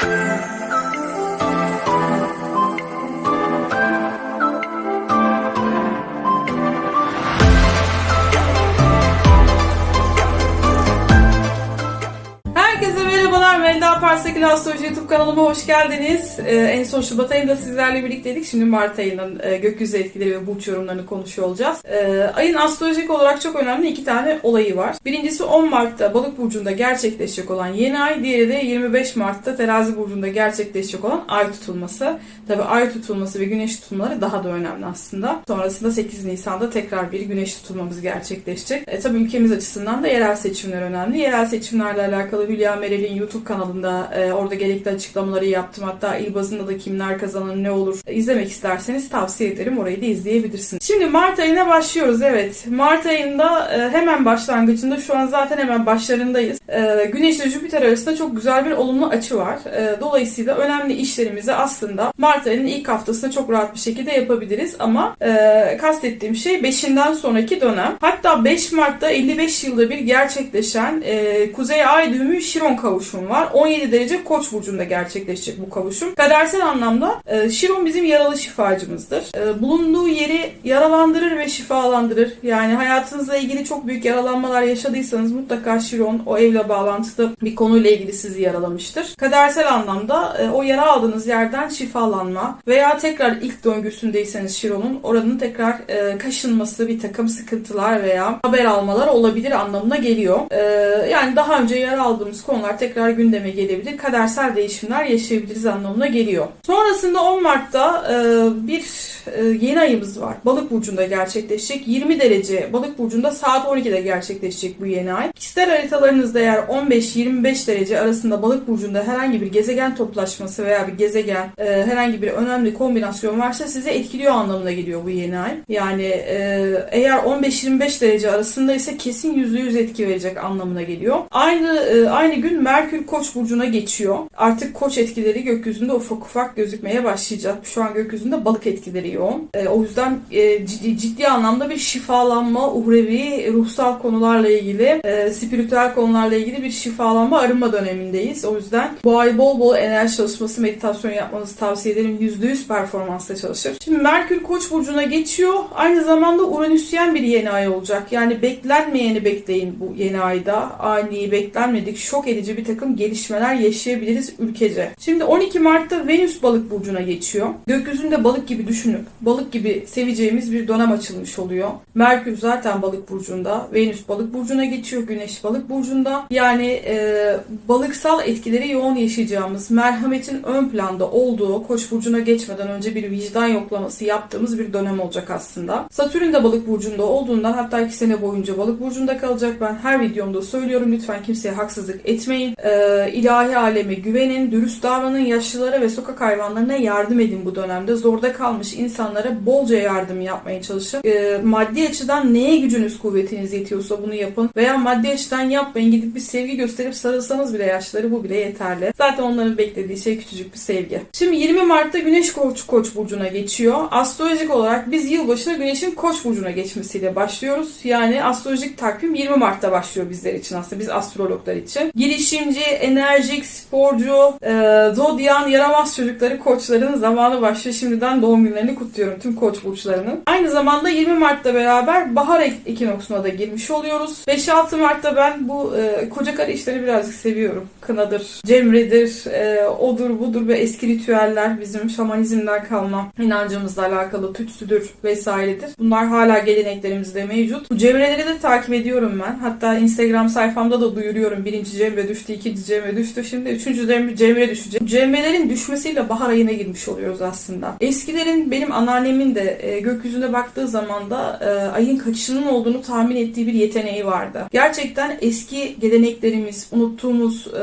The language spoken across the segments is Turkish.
Thank you. Parsakil Astroloji YouTube kanalıma hoş geldiniz. Ee, en son Şubat ayında sizlerle birlikteydik. Şimdi Mart ayının e, gökyüzü etkileri ve burç yorumlarını konuşuyor olacağız. Ee, ayın astrolojik olarak çok önemli iki tane olayı var. Birincisi 10 Mart'ta Balık burcunda gerçekleşecek olan yeni ay. Diğeri de 25 Mart'ta Terazi burcunda gerçekleşecek olan ay tutulması. Tabi ay tutulması ve güneş tutulmaları daha da önemli aslında. Sonrasında 8 Nisan'da tekrar bir güneş tutulmamız gerçekleşecek. E, tabii ülkemiz açısından da yerel seçimler önemli. Yerel seçimlerle alakalı Hülya Merel'in YouTube kanalında e, orada gerekli açıklamaları yaptım. Hatta il bazında da kimler kazanır ne olur izlemek isterseniz tavsiye ederim. Orayı da izleyebilirsiniz. Şimdi Mart ayına başlıyoruz. Evet. Mart ayında e, hemen başlangıcında şu an zaten hemen başlarındayız. E, Güneş ile Jüpiter arasında çok güzel bir olumlu açı var. E, dolayısıyla önemli işlerimizi aslında Mart ayının ilk haftasında çok rahat bir şekilde yapabiliriz. Ama e, kastettiğim şey 5'inden sonraki dönem. Hatta 5 Mart'ta 55 yılda bir gerçekleşen e, Kuzey Ay düğümü Şiron kavuşum var. 17 derece Koç burcunda gerçekleşecek bu kavuşum. Kadersel anlamda e, Şiron bizim yaralı şifacımızdır. E, bulunduğu yeri yaralandırır ve şifalandırır. Yani hayatınızla ilgili çok büyük yaralanmalar yaşadıysanız mutlaka Şiron o evle bağlantılı bir konuyla ilgili sizi yaralamıştır. Kadersel anlamda e, o yara aldığınız yerden şifalanma veya tekrar ilk döngüsündeyseniz Şiron'un oranın tekrar e, kaşınması, bir takım sıkıntılar veya haber almalar olabilir anlamına geliyor. E, yani daha önce yara aldığımız konular tekrar gündeme gelebilir. Kadersel değişimler yaşayabiliriz anlamına geliyor. Sonrasında 10 Mart'ta e, bir e, yeni ayımız var. Balık burcunda gerçekleşecek. 20 derece Balık burcunda saat 12'de gerçekleşecek bu yeni ay. Kişisel haritalarınızda eğer 15-25 derece arasında Balık burcunda herhangi bir gezegen toplaşması veya bir gezegen e, herhangi bir önemli kombinasyon varsa sizi etkiliyor anlamına geliyor bu yeni ay. Yani eğer 15-25 derece arasında ise kesin %100 etki verecek anlamına geliyor. Aynı aynı gün Merkür Koç burcuna geçiyor. Artık Koç etkileri gökyüzünde ufak ufak gözükmeye başlayacak. Şu an gökyüzünde balık etkileri yoğun. E, o yüzden e, ciddi, ciddi anlamda bir şifalanma, uhrevi, ruhsal konularla ilgili, e, spiritüel konularla ilgili bir şifalanma, arınma dönemindeyiz. O yüzden bu ay bol bol enerji çalışması, meditasyon yapmanızı tavsiye ederim. %100 performansla çalışır. Şimdi Merkür Koç burcuna geçiyor. Aynı zamanda Uranüsyen bir yeni ay olacak. Yani beklenmeyeni bekleyin bu yeni ayda. Ani, beklenmedik, şok edici bir takım gelişmeler yaşayabiliriz ülkece. Şimdi 12 Mart'ta Venüs balık burcuna geçiyor. Gökyüzünde balık gibi düşünüp balık gibi seveceğimiz bir dönem açılmış oluyor. Merkür zaten balık burcunda. Venüs balık burcuna geçiyor. Güneş balık burcunda. Yani e, balıksal etkileri yoğun yaşayacağımız, merhametin ön planda olduğu, koç burcuna geçmeden önce bir vicdan yoklaması yaptığımız bir dönem olacak aslında. Satürn de balık burcunda olduğundan hatta iki sene boyunca balık burcunda kalacak. Ben her videomda söylüyorum lütfen kimseye haksızlık etmeyin. E, ilahi aleme güvenin, dürüst davranın, yaşlılara ve sokak hayvanlarına yardım edin bu dönemde. Zorda kalmış insanlara bolca yardım yapmaya çalışın. E, maddi açıdan neye gücünüz kuvvetiniz yetiyorsa bunu yapın. Veya maddi açıdan yapmayın. Gidip bir sevgi gösterip sarılsanız bile yaşları bu bile yeterli. Zaten onların beklediği şey küçücük bir sevgi. Şimdi 20 Mart'ta Güneş Koç Koç burcuna geçiyor. Astrolojik olarak biz yılbaşına Güneş'in Koç burcuna geçmesiyle başlıyoruz. Yani astrolojik takvim 20 Mart'ta başlıyor bizler için aslında biz astrologlar için. Girişimci, enerjik, sporcu, e, zodyan, yaramaz çocukları koçların zamanı başlıyor. Şimdiden doğum günlerini kutluyorum tüm koç burçlarının. Aynı zamanda 20 Mart'ta beraber bahar ek- ekinoksuna da girmiş oluyoruz. 5-6 Mart'ta ben bu e, koca karı işleri birazcık seviyorum. Kınadır, cemredir, e, odur budur ve eski ritüeller bizim şamanizmden kalma inancımızla alakalı tütsüdür vesairedir. Bunlar hala geleneklerimizde mevcut. Bu cemreleri de takip ediyorum ben. Hatta Instagram sayfamda da duyuruyorum. Birinci cemre düştü, ikinci cemre düştü. Şimdi üçüncü cemre, cemre düşecek. Cemrelerin düşmesiyle bahar ayına girmiş oluyoruz aslında. Eskilerin benim anneannemin de e, gökyüzüne baktığı zaman da e, ayın kaçışının olduğunu tahmin ettiği bir yeteneği vardı. Gerçekten eski geleneklerimiz, unuttuğumuz e,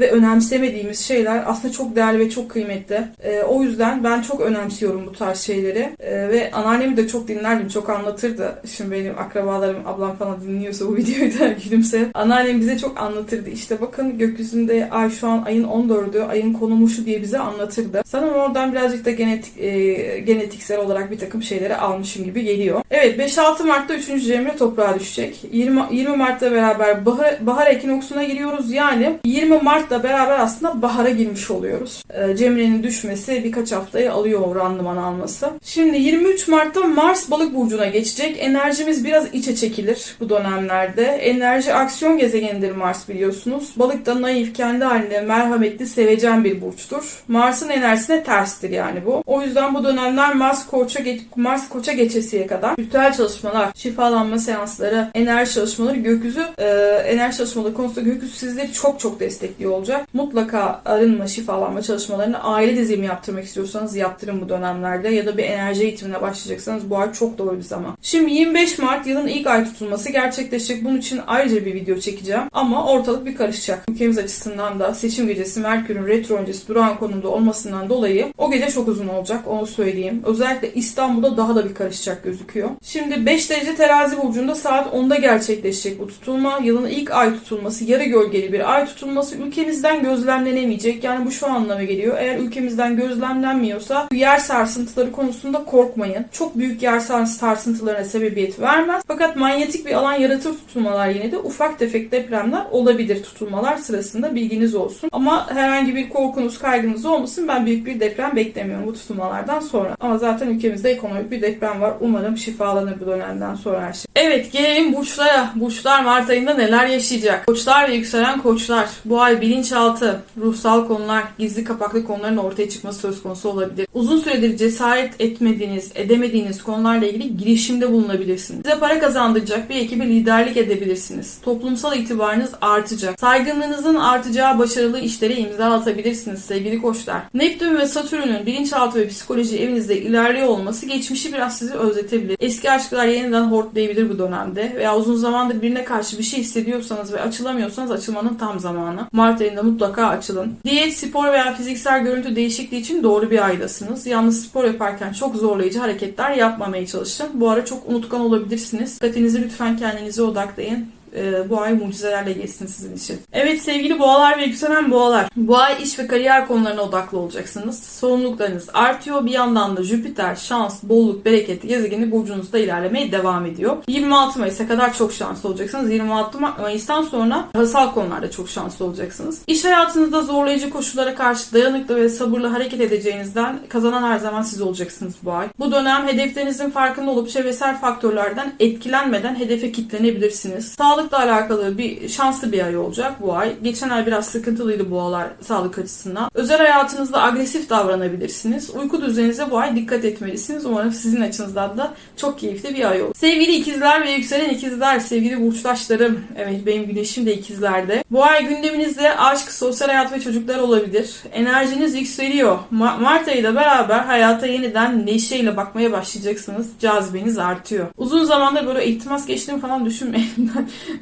ve önemsemediğimiz şeyler aslında çok değerli ve çok kıymetli. E, o yüzden ben çok önemsiyorum bu tarz şeyleri. E, ve anneannemi de çok dinlerdim, çok anlatırdı. Şimdi benim akrabalarım, ablam falan dinliyorsa bu videoyu da gülümse. Anneannem bize çok anlatırdı. İşte bakın gökyüzünde ay şu an ayın 14'ü, ayın konumu şu diye bize anlatırdı. Sanırım oradan birazcık da genetik e, genetiksel olarak bir takım şeyleri almışım gibi geliyor. Evet 5-6 Mart'ta 3. Cemre toprağa düşecek. 20, 20 Mart'ta beraber bahar, bahar ekinoksuna giriyoruz. Yani 20 Mart'la beraber aslında bahara girmiş oluyoruz. E, Cemre'nin düşmesi birkaç haftayı alıyor randıman alması. Şimdi 23 Mart'ta Mars balık burcuna geçecek. Enerjimiz biraz içe çekilir bu dönemlerde. Enerji aksiyon gezegenidir Mars biliyorsunuz. Balık da naif, kendi halinde merhametli, sevecen bir burçtur. Mars'ın enerjisine terstir yani bu. O yüzden bu dönemler Mars koça, geç, Mars koça geçesiye kadar ritüel çalışmalar, şifalanma seansları, enerji çalışmaları gökyüzü e, enerji çalışmaları konusunda gökyüzü sizleri çok çok destekliyor olacak. Mutlaka arınma, şifalanma çalışmalarını aile dizimi yaptırmak istiyorsanız yaptırın bu dönemlerde ya da bir enerji eğitimine başlayacaksanız bu ay çok doğru bir zaman. Şimdi 25 Mart yılın ilk ay tutulması gerçekleşecek. Bunun için ayrıca bir video çekeceğim. Ama ortalık bir karışacak. Ülkemiz açısından da seçim gecesi Merkür'ün retro öncesi durağan konumda olmasından dolayı o gece çok uzun olacak onu söyleyeyim. Özellikle İstanbul'da daha da bir karışacak gözüküyor. Şimdi 5 derece terazi burcunda saat 10'da gerçekleşecek bu tutulma. Yılın ilk ay tutulması, yarı gölgeli bir ay tutulması ülkemizden gözlemlenemeyecek. Yani bu şu anlama geliyor. Eğer ülkemizden gözlemlenmiyorsa yer sarsıntıları konusunda korkmayın. Çok büyük yer sars- sarsıntılarına sebebiyet vermez. Fakat manyetik bir alan yaratır tutulmalar yine de ufak tefek depremler olabilir tutulmalar sırasında bilginiz olsun. Ama herhangi bir korkunuz, kaygınız olmasın. Ben büyük bir deprem beklemiyorum bu tutulmalardan sonra. Ama zaten ülkemizde ekonomik bir deprem var. Umarım şifalanır bu dönemden sonra her şey. Evet gelelim burçlara. Burçlar Mart ayında neler yaşayacak? Koçlar ve yükselen koçlar. Bu ay bilinçaltı, ruhsal konular, gizli kapaklı konuların ortaya çıkması söz konusu olabilir. Uzun süredir cesaret etmediğiniz, edemediğiniz konularla ilgili girişimde bulunabilirsiniz. Size para kazandıracak bir ekibe liderlik edebilirsiniz. Toplumsal itibarınız artacak. Saygınlığınızın artacağı başarılı işlere imza atabilirsiniz sevgili koçlar. Neptün ve Satürn'ün bilinçaltı ve psikoloji evinizde ilerliyor olması geçmişi biraz sizi özletebilir. Eski aşklar yeniden hortlayabilir bu dönemde veya uzun zamandır birine karşı bir şey hissediyorsanız ve açılamıyorsanız açılmanın tam zamanı. Mart ayında mutlaka açılın. Diyet, spor veya fiziksel görüntü değişikliği için doğru bir aydasınız. Yalnız spor yaparken çok zorlayıcı hareketler yapmamaya çalışın. Bu ara çok unutkan olabilirsiniz. Dikkatinizi lütfen kendinize odaklayın e, bu ay mucizelerle geçsin sizin için. Evet sevgili boğalar ve yükselen boğalar. Bu ay iş ve kariyer konularına odaklı olacaksınız. Sorumluluklarınız artıyor. Bir yandan da Jüpiter, şans, bolluk, bereket gezegeni burcunuzda ilerlemeye devam ediyor. 26 Mayıs'a kadar çok şanslı olacaksınız. 26 Mayıs'tan sonra parasal konularda çok şanslı olacaksınız. İş hayatınızda zorlayıcı koşullara karşı dayanıklı ve sabırlı hareket edeceğinizden kazanan her zaman siz olacaksınız bu ay. Bu dönem hedeflerinizin farkında olup çevresel faktörlerden etkilenmeden hedefe kitlenebilirsiniz. Sağlık sağlıkla alakalı bir şanslı bir ay olacak bu ay. Geçen ay biraz sıkıntılıydı bu aylar sağlık açısından. Özel hayatınızda agresif davranabilirsiniz. Uyku düzeninize bu ay dikkat etmelisiniz. Umarım sizin açınızdan da çok keyifli bir ay olur. Sevgili ikizler ve yükselen ikizler, sevgili burçtaşlarım. Evet benim güneşim de ikizlerde. Bu ay gündeminizde aşk, sosyal hayat ve çocuklar olabilir. Enerjiniz yükseliyor. Ma- Mart ayıyla beraber hayata yeniden neşeyle bakmaya başlayacaksınız. Cazibeniz artıyor. Uzun zamandır böyle iltimas geçtiğimi falan düşünmeyin.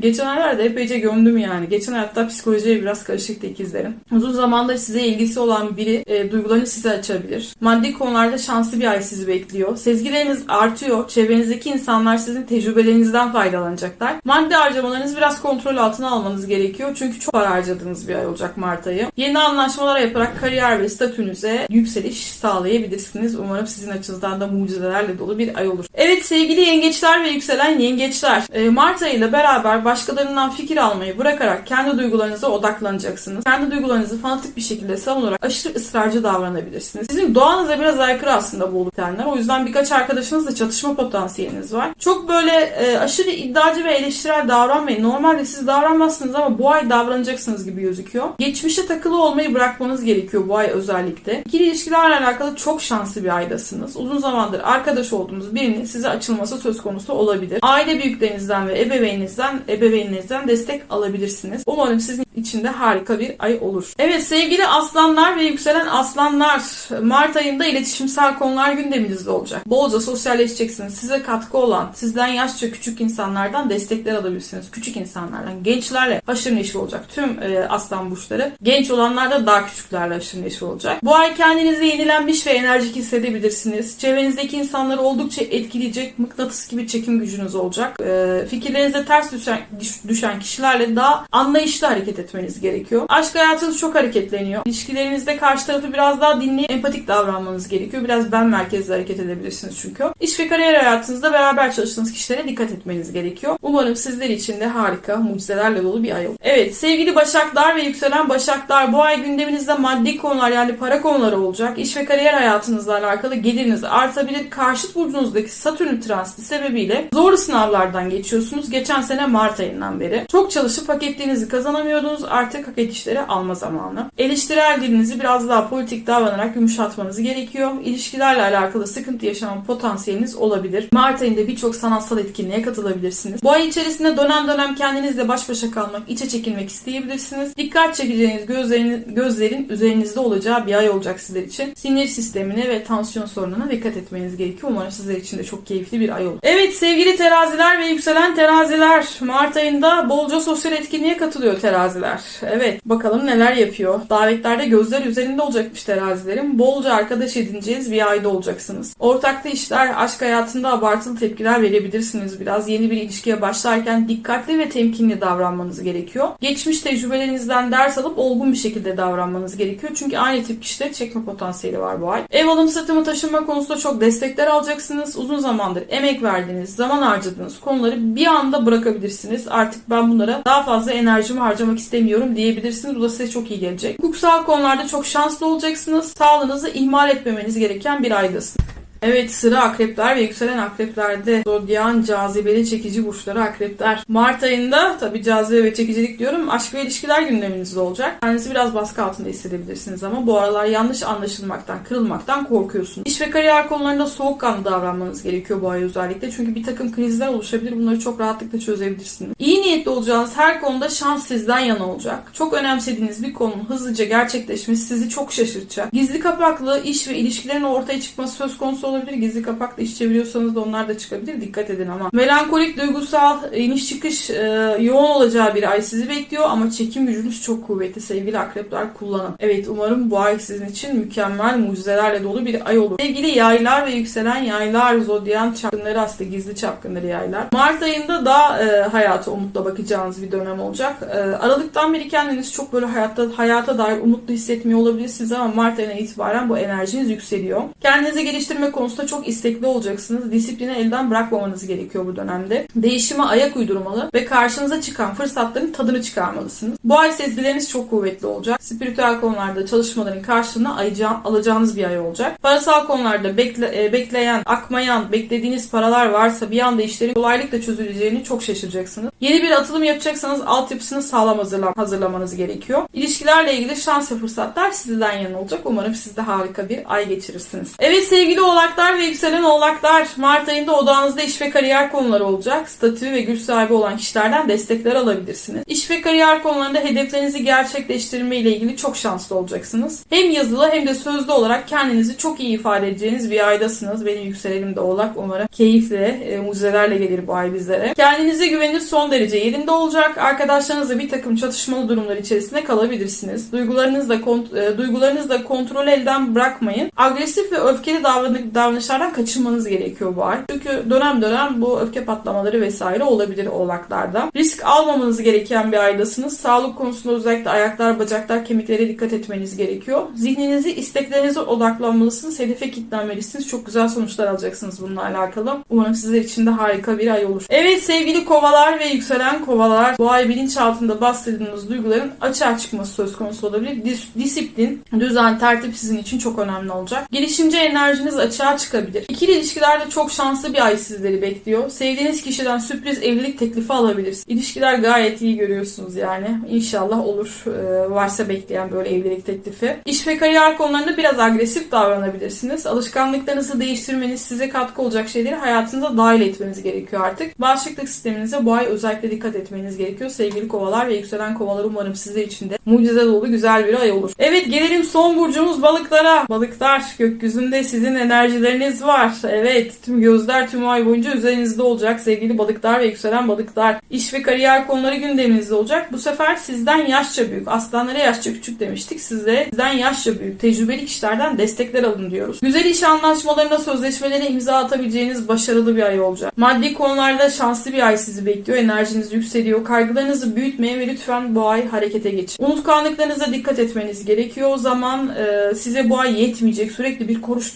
Geçen aylarda epeyce gömdüm yani. Geçen hayatta psikolojiye biraz karışıktı ikizlerim. Uzun zamandır size ilgisi olan biri e, duygularını size açabilir. Maddi konularda şanslı bir ay sizi bekliyor. Sezgileriniz artıyor. Çevrenizdeki insanlar sizin tecrübelerinizden faydalanacaklar. Maddi harcamalarınızı biraz kontrol altına almanız gerekiyor. Çünkü çok harcadığınız bir ay olacak Mart ayı. Yeni anlaşmalar yaparak kariyer ve statünüze yükseliş sağlayabilirsiniz. Umarım sizin açınızdan da mucizelerle dolu bir ay olur. Evet sevgili yengeçler ve yükselen yengeçler. E, Mart ayıyla beraber başkalarından fikir almayı bırakarak kendi duygularınıza odaklanacaksınız. Kendi duygularınızı fanatik bir şekilde savunarak aşırı ısrarcı davranabilirsiniz. Sizin doğanıza biraz aykırı aslında bu bitenler. O yüzden birkaç arkadaşınızla çatışma potansiyeliniz var. Çok böyle e, aşırı iddiacı ve eleştirel davranmayın. Normalde siz davranmazsınız ama bu ay davranacaksınız gibi gözüküyor. Geçmişe takılı olmayı bırakmanız gerekiyor bu ay özellikle. İkili ilişkilerle alakalı çok şanslı bir aydasınız. Uzun zamandır arkadaş olduğunuz birinin size açılması söz konusu olabilir. Aile büyüklerinizden ve ebeveyninizden ebeveyninizden destek alabilirsiniz. Umarım sizin için de harika bir ay olur. Evet sevgili aslanlar ve yükselen aslanlar Mart ayında iletişimsel konular gündeminizde olacak. Bolca sosyalleşeceksiniz. Size katkı olan, sizden yaşça küçük insanlardan destekler alabilirsiniz. Küçük insanlardan, gençlerle haşır neşir olacak. Tüm e, aslan burçları. Genç olanlar da daha küçüklerle haşır neşir olacak. Bu ay kendinizi yenilenmiş ve enerjik hissedebilirsiniz. Çevrenizdeki insanları oldukça etkileyecek mıknatıs gibi çekim gücünüz olacak. E, fikirlerinize ters düşen düş- düşen kişilerle daha anlayışlı hareket etmeniz gerekiyor. Aşk hayatınız çok hareketleniyor. İlişkilerinizde karşı tarafı biraz daha dinleyip empatik davranmanız gerekiyor. Biraz ben merkezli hareket edebilirsiniz çünkü. İş ve kariyer hayatınızda beraber çalıştığınız kişilere dikkat etmeniz gerekiyor. Umarım sizler için de harika, mucizelerle dolu bir ay olur. Evet sevgili Başaklar ve yükselen Başaklar bu ay gündeminizde maddi konular yani para konuları olacak. İş ve kariyer hayatınızla alakalı geliriniz artabilir. Karşıt burcunuzdaki Satürn transiti sebebiyle zorlu sınavlardan geçiyorsunuz. Geçen sene Mart ayından beri. Çok çalışıp hak ettiğinizi kazanamıyordunuz. Artık hak edişleri alma zamanı. Eleştirel dilinizi biraz daha politik davranarak yumuşatmanız gerekiyor. İlişkilerle alakalı sıkıntı yaşama potansiyeliniz olabilir. Mart ayında birçok sanatsal etkinliğe katılabilirsiniz. Bu ay içerisinde dönem dönem kendinizle baş başa kalmak, içe çekilmek isteyebilirsiniz. Dikkat çekeceğiniz gözlerin, gözlerin üzerinizde olacağı bir ay olacak sizler için. Sinir sistemine ve tansiyon sorununa dikkat etmeniz gerekiyor. Umarım sizler için de çok keyifli bir ay olur. Evet sevgili teraziler ve yükselen teraziler. Mart ayında bolca sosyal etkinliğe katılıyor teraziler. Evet bakalım neler yapıyor. Davetlerde gözler üzerinde olacakmış terazilerin. Bolca arkadaş edineceğiz bir ayda olacaksınız. Ortaklı işler, aşk hayatında abartılı tepkiler verebilirsiniz biraz. Yeni bir ilişkiye başlarken dikkatli ve temkinli davranmanız gerekiyor. Geçmiş tecrübelerinizden ders alıp olgun bir şekilde davranmanız gerekiyor. Çünkü aynı tip kişileri çekme potansiyeli var bu ay. Ev alım satımı taşınma konusunda çok destekler alacaksınız. Uzun zamandır emek verdiğiniz, zaman harcadığınız konuları bir anda bırakabilirsiniz. Artık ben bunlara daha fazla enerjimi harcamak istemiyorum diyebilirsiniz. Bu da size çok iyi gelecek. Hukuksal konularda çok şanslı olacaksınız. Sağlığınızı ihmal etmemeniz gereken bir aydasınız. Evet sıra akrepler ve yükselen akreplerde zodyan cazibeli çekici burçları akrepler. Mart ayında tabi cazibe ve çekicilik diyorum aşk ve ilişkiler gündeminizde olacak. Kendinizi biraz baskı altında hissedebilirsiniz ama bu aralar yanlış anlaşılmaktan, kırılmaktan korkuyorsunuz. İş ve kariyer konularında soğukkanlı davranmanız gerekiyor bu ay özellikle. Çünkü bir takım krizler oluşabilir. Bunları çok rahatlıkla çözebilirsiniz. İyi niyetli olacağınız her konuda şans sizden yana olacak. Çok önemsediğiniz bir konunun hızlıca gerçekleşmesi sizi çok şaşırtacak. Gizli kapaklı iş ve ilişkilerin ortaya çıkması söz konusu olabilir. Gizli kapaklı iş çeviriyorsanız da onlar da çıkabilir. Dikkat edin ama. Melankolik, duygusal, iniş çıkış e, yoğun olacağı bir ay sizi bekliyor ama çekim gücünüz çok kuvvetli sevgili akrepler kullanın. Evet umarım bu ay sizin için mükemmel mucizelerle dolu bir ay olur. Sevgili yaylar ve yükselen yaylar, zodyan çapkınları aslında gizli çapkınları yaylar. Mart ayında da e, hayata umutla bakacağınız bir dönem olacak. E, Aralıktan beri kendiniz çok böyle hayatta hayata dair umutlu hissetmiyor olabilirsiniz ama Mart ayına itibaren bu enerjiniz yükseliyor. Kendinizi geliştirme konusunda çok istekli olacaksınız. Disiplini elden bırakmamanız gerekiyor bu dönemde. Değişime ayak uydurmalı ve karşınıza çıkan fırsatların tadını çıkarmalısınız. Bu ay sezgileriniz çok kuvvetli olacak. Spiritüel konularda çalışmaların karşılığını alacağınız bir ay olacak. Parasal konularda bekle- e, bekleyen, akmayan, beklediğiniz paralar varsa bir anda işlerin kolaylıkla çözüleceğini çok şaşıracaksınız. Yeni bir atılım yapacaksanız altyapısını sağlam hazırla- hazırlamanız gerekiyor. İlişkilerle ilgili şans ve fırsatlar sizden yana olacak. Umarım siz de harika bir ay geçirirsiniz. Evet sevgili oğlaklar ve yükselen oğlaklar. Mart ayında odağınızda iş ve kariyer konuları olacak. Statü ve güç sahibi olan kişilerden destekler alabilirsiniz. İş ve kariyer konularında hedeflerinizi gerçekleştirme ile ilgili çok şanslı olacaksınız. Hem yazılı hem de sözlü olarak kendinizi çok iyi ifade edeceğiniz bir aydasınız. Benim yükselenim de oğlak. Umarım keyifle, e, mucizelerle gelir bu ay bizlere. Kendinize güveniniz son derece yerinde olacak. Arkadaşlarınızla bir takım çatışmalı durumlar içerisinde kalabilirsiniz. Duygularınızla, kont- e, duygularınızla kontrol elden bırakmayın. Agresif ve öfkeli davran- davranışlardan kaçınmanız gerekiyor bu ay. Çünkü dönem dönem bu öfke patlamaları vesaire olabilir oğlaklarda. Risk almamanız gereken bir aydasınız. Sağlık konusunda özellikle ayaklar, bacaklar, kemiklere dikkat etmeniz gerekiyor. Zihninizi, isteklerinize odaklanmalısınız. Hedefe kilitlenmelisiniz. Çok güzel sonuçlar alacaksınız bununla alakalı. Umarım sizler için de harika bir ay olur. Evet sevgili kovalar ve yükselen kovalar. Bu ay bilinçaltında bahsettiğiniz duyguların açığa çıkması söz konusu olabilir. Dis- disiplin, düzen, tertip sizin için çok önemli olacak. Girişimci enerjiniz açığa çıkabilir. İkili ilişkilerde çok şanslı bir ay sizleri bekliyor. Sevdiğiniz kişiden sürpriz evlilik teklifi alabilirsiniz. İlişkiler gayet iyi görüyorsunuz yani. İnşallah olur. Ee, varsa bekleyen böyle evlilik teklifi. İş ve kariyer konularında biraz agresif davranabilirsiniz. Alışkanlıklarınızı değiştirmeniz, size katkı olacak şeyleri hayatınıza dahil etmeniz gerekiyor artık. Bağışıklık sisteminize bu ay özellikle dikkat etmeniz gerekiyor. Sevgili kovalar ve yükselen kovalar umarım sizler için de mucize dolu güzel bir ay olur. Evet gelelim son burcumuz balıklara. Balıklar gökyüzünde sizin enerji enerjileriniz var. Evet, tüm gözler tüm ay boyunca üzerinizde olacak sevgili balıklar ve yükselen balıklar. İş ve kariyer konuları gündeminizde olacak. Bu sefer sizden yaşça büyük, aslanlara yaşça küçük demiştik. Size sizden yaşça büyük, tecrübeli kişilerden destekler alın diyoruz. Güzel iş anlaşmalarına, sözleşmelere imza atabileceğiniz başarılı bir ay olacak. Maddi konularda şanslı bir ay sizi bekliyor. Enerjiniz yükseliyor. Kaygılarınızı büyütmeyin ve lütfen bu ay harekete geçin. Unutkanlıklarınıza dikkat etmeniz gerekiyor. O zaman e, size bu ay yetmeyecek. Sürekli bir koruş,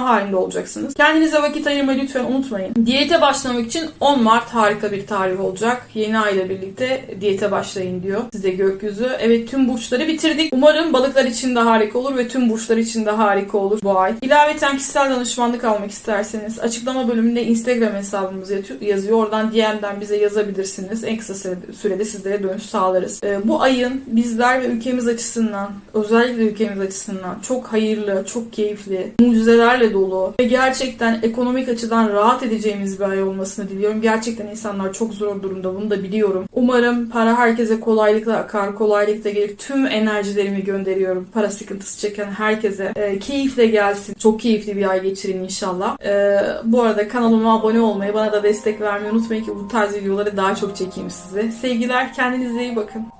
koşuşturma halinde olacaksınız. Kendinize vakit ayırmayı lütfen unutmayın. Diyete başlamak için 10 Mart harika bir tarih olacak. Yeni ay ile birlikte diyete başlayın diyor size gökyüzü. Evet tüm burçları bitirdik. Umarım balıklar için de harika olur ve tüm burçlar için de harika olur bu ay. İlaveten kişisel danışmanlık almak isterseniz açıklama bölümünde Instagram hesabımız yazıyor. Oradan DM'den bize yazabilirsiniz. En kısa süre- sürede sizlere dönüş sağlarız. Ee, bu ayın bizler ve ülkemiz açısından özellikle ülkemiz açısından çok hayırlı, çok keyifli, mucizelerle dolu ve gerçekten ekonomik açıdan rahat edeceğimiz bir ay olmasını diliyorum. Gerçekten insanlar çok zor durumda bunu da biliyorum. Umarım para herkese kolaylıkla akar, kolaylıkla gelir. Tüm enerjilerimi gönderiyorum para sıkıntısı çeken herkese. Ee, keyifle gelsin. Çok keyifli bir ay geçirin inşallah. Ee, bu arada kanalıma abone olmayı, bana da destek vermeyi unutmayın ki bu tarz videoları daha çok çekeyim size. Sevgiler, kendinize iyi bakın.